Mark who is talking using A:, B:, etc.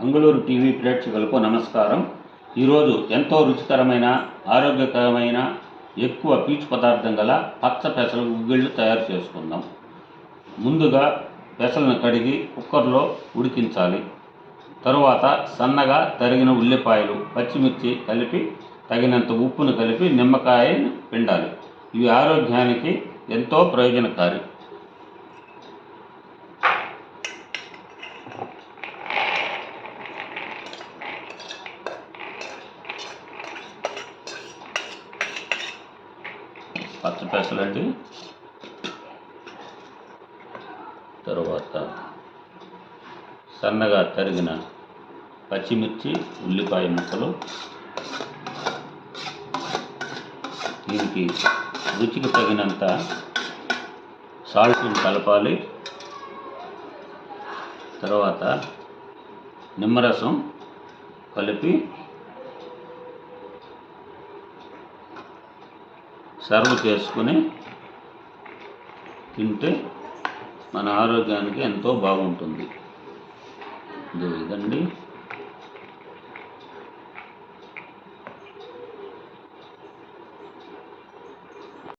A: అంగుళూరు TV ప్రేక్షకులకు నమస్కారం. ఈరోజు ఎంతో రుచికరమైన ఆరోగ్యకరమైన ఎక్కువ పీచు పదార్థం గల పచ్చ పెసలు గుగ్గిళ్ళు తయారు చేసుకుందాం. ముందుగా పెసలను కడిగి కుక్కర్లో ఉడికించాలి. తరువాత సన్నగా తరిగిన ఉల్లిపాయలు పచ్చిమిర్చి కలిపి తగినంత ఉప్పును కలిపి నిమ్మకాయను పిండాలి. ఇవి ఆరోగ్యానికి ఎంతో ప్రయోజనకారి. పచ్చ పెసలండి తర్వాత సన్నగా తరిగిన పచ్చిమిర్చి ఉల్లిపాయ ముక్కలు. దీనికి రుచికి తగినంత సాల్ట్ని కలపాలి. తర్వాత నిమ్మరసం కలిపి సర్వ్ చేసుకుని తింటే మన ఆరోగ్యానికి ఎంతో బాగుంటుంది. ఇదండి.